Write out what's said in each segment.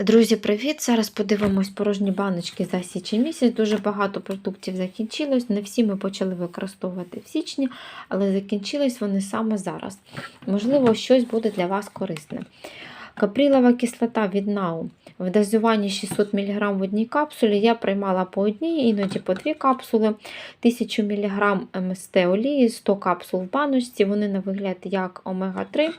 Друзі, привіт! Зараз подивимось порожні баночки за січень місяць. Дуже багато продуктів закінчилось. Не всі ми почали використовувати в січні, але закінчились вони саме зараз. Можливо, щось буде для вас корисне. Каприлова кислота від НАУ. В дозуванні 600 мг в одній капсулі я приймала по одній, іноді по дві капсули, 1000 мг МСТ олії, 100 капсул в баночці. Вони на вигляд як омега-3.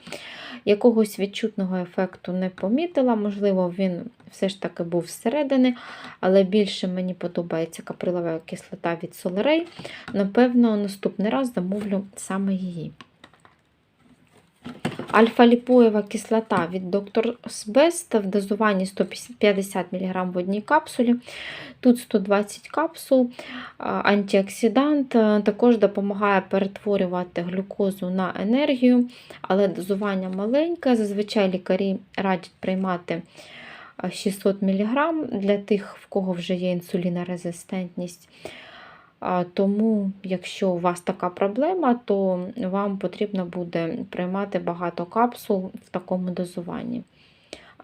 Якогось відчутного ефекту не помітила, можливо, він все ж таки був всередині, але більше мені подобається каприлова кислота від Солерей. Напевно, наступний раз замовлю саме її. Альфа-ліпоєва кислота від Dr. Best в дозуванні 150 мг в одній капсулі. Тут 120 капсул, антиоксидант, також допомагає перетворювати глюкозу на енергію, але дозування маленьке. Зазвичай лікарі радять приймати 600 мг для тих, в кого вже є інсулінорезистентність. Тому, якщо у вас така проблема, то вам потрібно буде приймати багато капсул в такому дозуванні.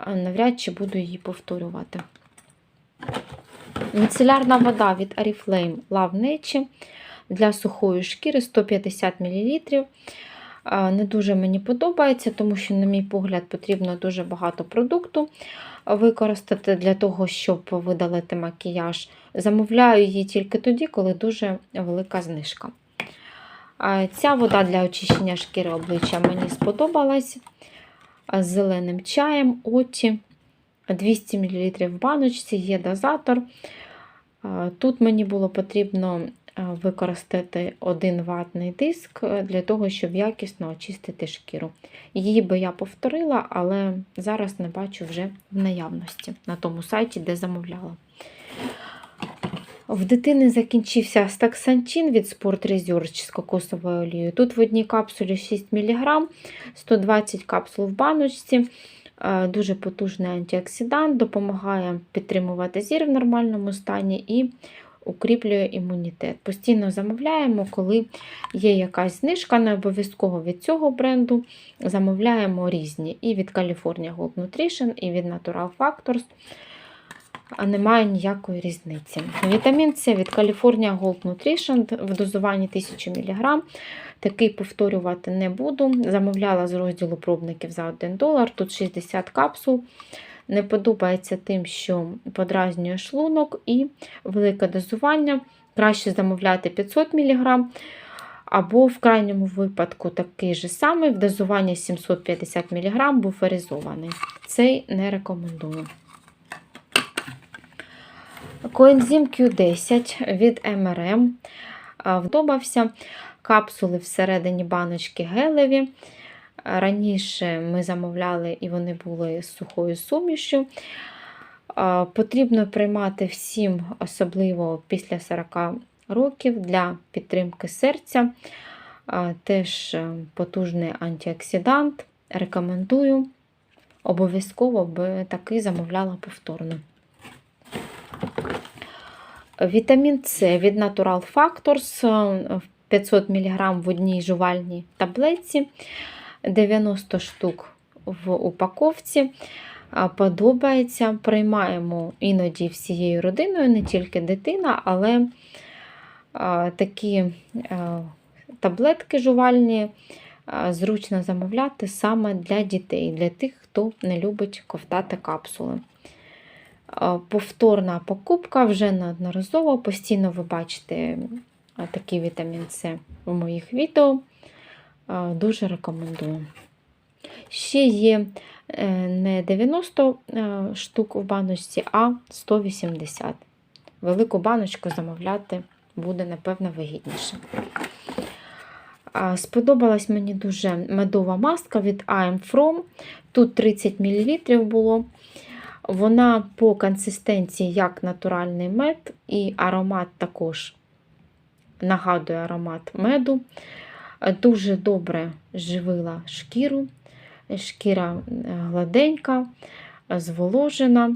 Навряд чи буду її повторювати. Міцелярна вода від Oriflame Love для сухої шкіри 150 мл. Не дуже мені подобається, тому що, на мій погляд, потрібно дуже багато продукту використати для того, щоб видалити макіяж. Замовляю її тільки тоді, коли дуже велика знижка. Ця вода для очищення шкіри обличчя мені сподобалась з зеленим чаєм, оті. 200 мл в баночці, є дозатор. Тут мені було потрібно використати один ватний диск для того, щоб якісно очистити шкіру. Її би я повторила, але зараз не бачу вже в наявності на тому сайті, де замовляла. В дитини закінчився стаксантин від Sport Research з кокосовою олією. Тут в одній капсулі 6 мг, 120 капсул в баночці. Дуже потужний антиоксидант, допомагає підтримувати зір в нормальному стані і укріплює імунітет. Постійно замовляємо, коли є якась знижка, не обов'язково від цього бренду. Замовляємо різні. І від California Gold Nutrition, і від Natural Factors. А немає ніякої різниці. Вітамін С від California Gold Nutrition в дозуванні 1000 мг. Такий повторювати не буду. Замовляла з розділу пробників за 1 долар. Тут 60 капсул. Не подобається тим, що подразнює шлунок і велике дозування. Краще замовляти 500 мг. Або в крайньому випадку такий же самий в дозуванні 750 мг буферизований. Цей не рекомендую. Коензим Q10 від МРМ. Вдобався капсули всередині баночки гелеві. Раніше ми замовляли і вони були з сухою сумішю. Потрібно приймати всім, особливо після 40 років для підтримки серця. Теж потужний антиоксидант. Рекомендую. Обов'язково би такий замовляла повторно. Вітамін С від Natural Factors 500 мг в одній жувальній таблетці, 90 штук в упаковці. Подобається. Приймаємо іноді всією родиною, не тільки дитина, але такі таблетки жувальні зручно замовляти саме для дітей, для тих, хто не любить ковтати капсули. Повторна покупка вже неодноразово. Постійно ви бачите такий вітамін С в моїх відео. Дуже рекомендую. Ще є е, не 90 е, штук в баночці, а 180. Велику баночку замовляти буде, напевно, вигідніше. Сподобалась мені дуже медова маска від I'm From. Тут 30 мл було. Вона по консистенції як натуральний мед, і аромат також нагадує аромат меду. Дуже добре живила шкіру, шкіра гладенька, зволожена.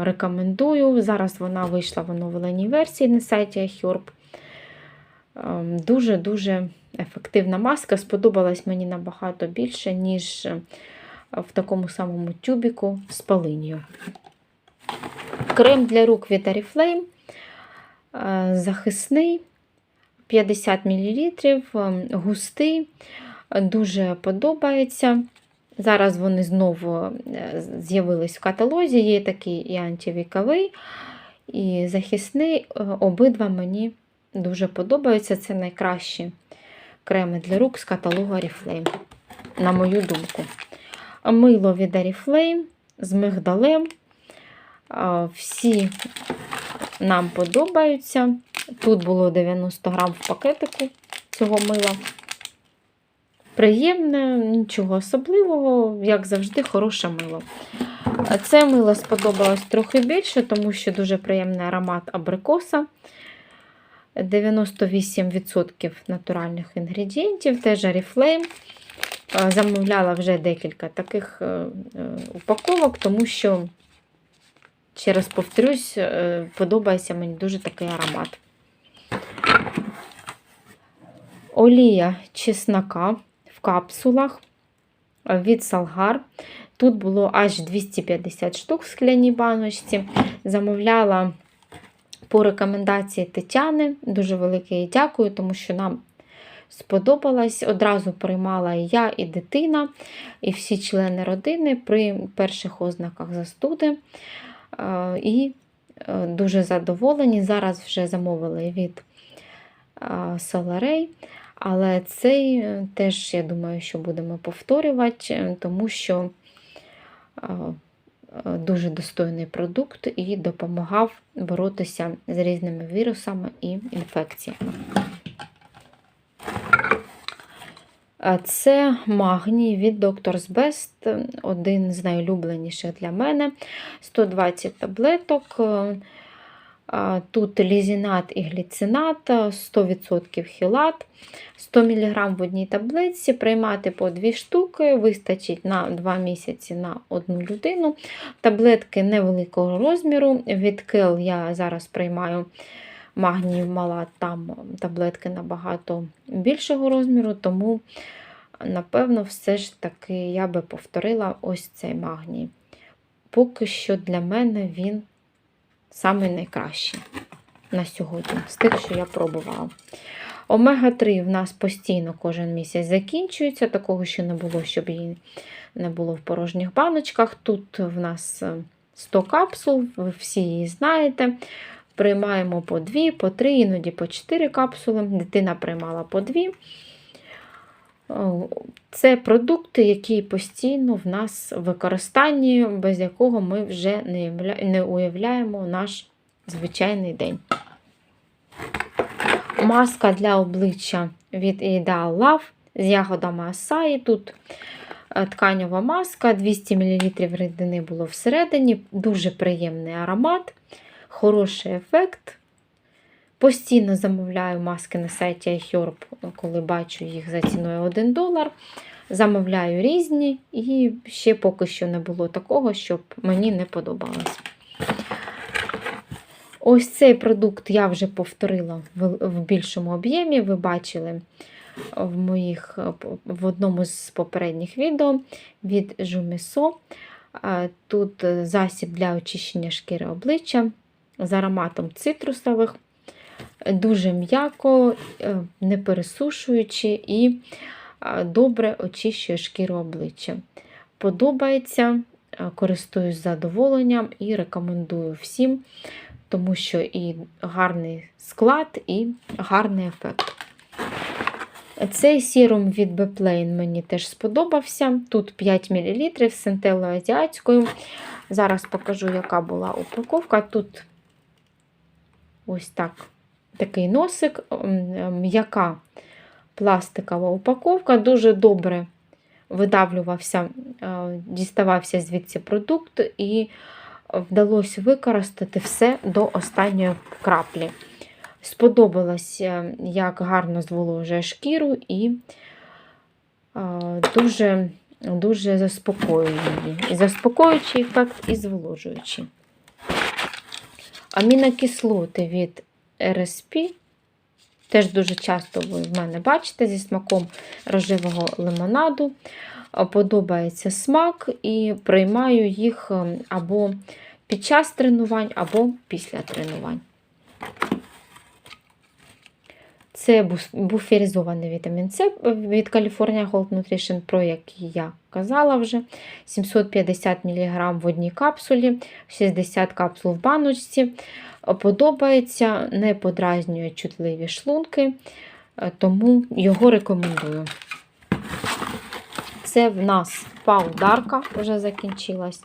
Рекомендую. Зараз вона вийшла в оновленій версії на сайті iHerb. Дуже-дуже ефективна маска. Сподобалась мені набагато більше, ніж в такому самому тюбіку з полинью. Крем для рук від Oriflame е, захисний 50 мл, густий, е, дуже подобається. Зараз вони знову е, з'явились в каталозі. Є такий і антивіковий, і захисний. Е, Обидва мені дуже подобаються. Це найкращі креми для рук з каталогу Oriflame, на мою думку. Мило від Oriflame з мигдалем. Всі нам подобаються. Тут було 90 грам в пакетику цього мила. Приємне, нічого особливого, як завжди, хороше мило. Це мило сподобалось трохи більше, тому що дуже приємний аромат абрикоса. 98% натуральних інгредієнтів, теж. Е, Замовляла вже декілька таких е, е, упаковок, тому що, ще раз повторюсь, е, подобається мені дуже такий аромат. Олія чеснока в капсулах е, від Салгар. Тут було аж 250 штук в скляній баночці. Замовляла по рекомендації Тетяни. Дуже велике їй дякую, тому що нам сподобалось. Одразу приймала і я, і дитина, і всі члени родини при перших ознаках застуди. Е, І е, дуже задоволені. Зараз вже замовили від Соларей. Але цей е, теж, я думаю, що будемо повторювати, е, тому що е, дуже достойний продукт і допомагав боротися з різними вірусами і інфекціями. Це магній від Doctor's Best, один з найулюбленіших для мене. 120 таблеток. Е, Тут лізінат і гліцинат, 100% хілат, 100 мг в одній таблетці, приймати по 2 штуки, вистачить на 2 місяці на одну людину. Таблетки невеликого розміру. Від Кел я зараз приймаю магній мала, там таблетки набагато більшого розміру, тому, напевно, все ж таки я би повторила ось цей магній. Поки що для мене він самий найкращий на сьогодні, з тих, що я пробувала. Омега-3 в нас постійно кожен місяць закінчується, такого ще не було, щоб її не було в порожніх баночках. Тут в нас 100 капсул, ви всі її знаєте. Приймаємо по 2, по 3, іноді по 4 капсули. Дитина приймала по 2. Це продукти, які постійно в нас в використанні, без якого ми вже не уявляємо наш звичайний день. Маска для обличчя від Ideal Love з ягодами Асаї. Тут тканева маска, 200 мл рідини було всередині, дуже приємний аромат, хороший ефект. Постійно замовляю маски на сайті iHerb, коли бачу їх за ціною 1 долар. Замовляю різні, і ще поки що не було такого, щоб мені не подобалось. Ось цей продукт я вже повторила в більшому об'ємі. Ви бачили в моїх, в одному з попередніх відео від Жумісо. Тут засіб для очищення шкіри обличчя з ароматом цитрусових. Дуже м'яко, не пересушуючи і добре очищує шкіру обличчя. Подобається, користуюсь задоволенням і рекомендую всім, тому що і гарний склад, і гарний ефект. Цей сірум від Beplane мені теж сподобався. Тут 5 мл з синтелою азіатською. Зараз покажу, яка була упаковка. Тут ось так такий носик, м'яка пластикова упаковка, дуже добре видавлювався, діставався звідси продукт, і вдалося використати все до останньої краплі. Сподобалось, як гарно зволожує шкіру і дуже дуже заспокоює її. І заспокоюючий ефект, і зволожуючий. Амінокислоти від RSP. Теж дуже часто ви в мене бачите зі смаком рожевого лимонаду. е, подобається смак і приймаю їх е, або під час тренувань, або після тренувань. Це буферізований вітамін С від California Gold Nutrition Pro, як я казала вже. 750 мг в одній капсулі, 60 капсул в баночці. Подобається, не подразнює чутливі шлунки, тому його рекомендую. Це в нас паударка вже закінчилась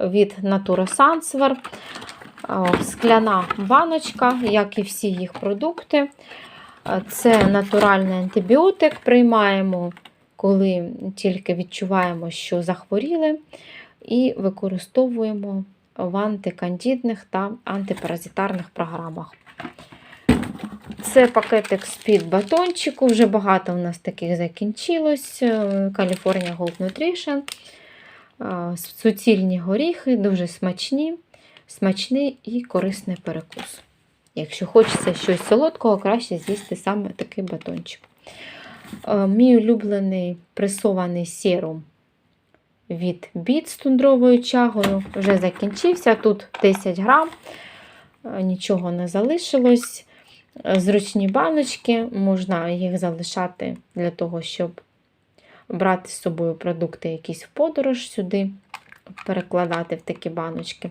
від Natura Sanswear. Е, Скляна баночка, як і всі їх продукти. Е, Це натуральний антибіотик. Приймаємо, коли тільки відчуваємо, що захворіли, і використовуємо в антикандідних та антипаразитарних програмах. Це пакетик з-під батончику. Вже багато у нас таких закінчилось. Е, California Gold Nutrition. Е, Суцільні горіхи, дуже смачні, смачний і корисний перекус. Якщо хочеться щось солодкого, краще з'їсти саме такий батончик. Е, Мій улюблений пресований серум від біт з тундровою чагою вже закінчився. Тут 10 грам, е, нічого не залишилось. Е, Зручні баночки, можна їх залишати для того, щоб брати з собою продукти якісь в подорож сюди, перекладати в такі баночки.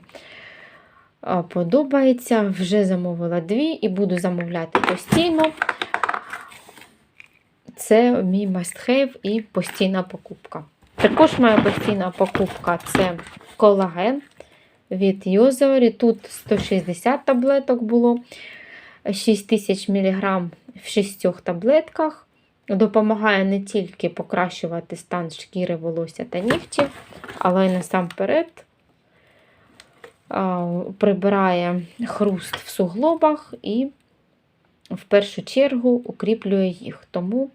Подобається, вже замовила дві і буду замовляти постійно. Це мій must-have і постійна покупка. Також моя постійна покупка це колаген від Йозеорі. Тут 160 таблеток було, 6000 мг в 6 таблетках. Допомагає не тільки покращувати стан шкіри, волосся та нігтів, але й насамперед прибирає хруст в суглобах і в першу чергу укріплює їх. Тому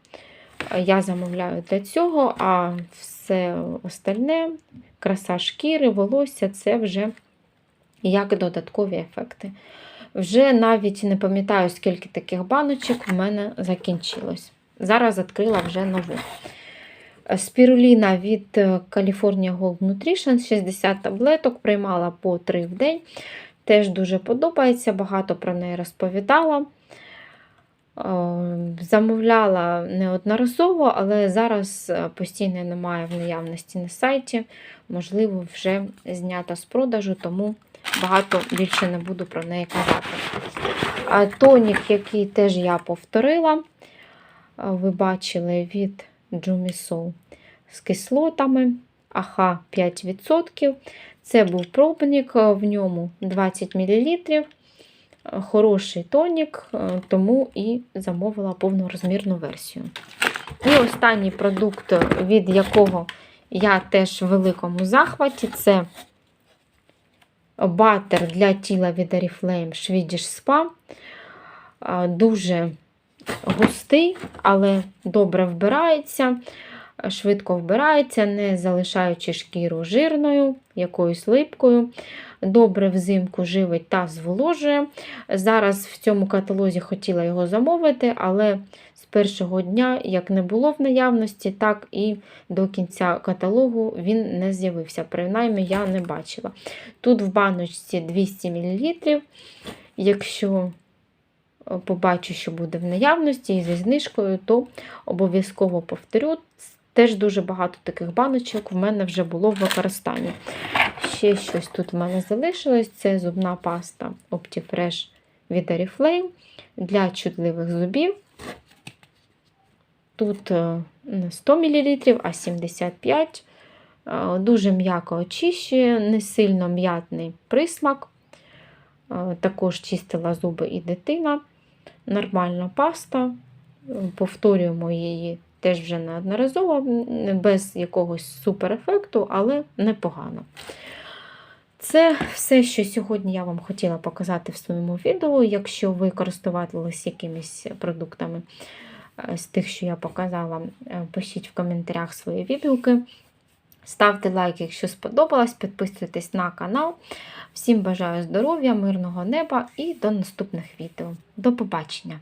я замовляю для цього, а все остальне, краса шкіри, волосся це вже як додаткові ефекти. Вже навіть не пам'ятаю, скільки таких баночок в мене закінчилось. Зараз відкрила вже нову. Спіруліна від California Gold Nutrition 60 таблеток, приймала по 3 в день. Теж дуже подобається, багато про неї розповідала. Е, Замовляла неодноразово, але зараз е, постійно немає в наявності на сайті. Можливо, вже знята з продажу, тому багато більше не буду про неї казати. Тонік, який теж я повторила, е, ви бачили від Jumiso з кислотами, АХ 5%. Це був пробник, е, в ньому 20 мл. Хороший тонік, е, тому і замовила повнорозмірну версію. І останній продукт, від якого я теж в великому захваті, це батер для тіла від Oriflame Swedish Spa. Е, Дуже густий, але добре вбирається, швидко вбирається, не залишаючи шкіру жирною, якоюсь липкою. Добре взимку живить та зволожує. Зараз в цьому каталозі хотіла його замовити, але з першого дня, як не було в наявності, так і до кінця каталогу він не з'явився. Принаймні, я не бачила. Тут в баночці 200 мл. Якщо побачу, що буде в наявності і зі знижкою, то обов'язково повторю. Теж дуже багато таких баночок в мене вже було в використанні. Ще щось тут в мене залишилось це зубна паста Optifresh від Oriflame для чутливих зубів. Тут е, не 100 мл, а 75 Е, Дуже м'яко очищує, не сильно м'ятний присмак. Е, Також чистила зуби і дитина. Нормальна паста. Повторюємо її теж вже неодноразово, без якогось суперефекту, але непогано. Це все, що сьогодні я вам хотіла показати в своєму відео. Якщо ви користувалися якимись продуктами е, з тих, що я показала, е, пишіть в коментарях свої відгуки. Ставте лайк, якщо сподобалось, підписуйтесь на канал. Всім бажаю здоров'я, мирного неба і до наступних відео. До побачення!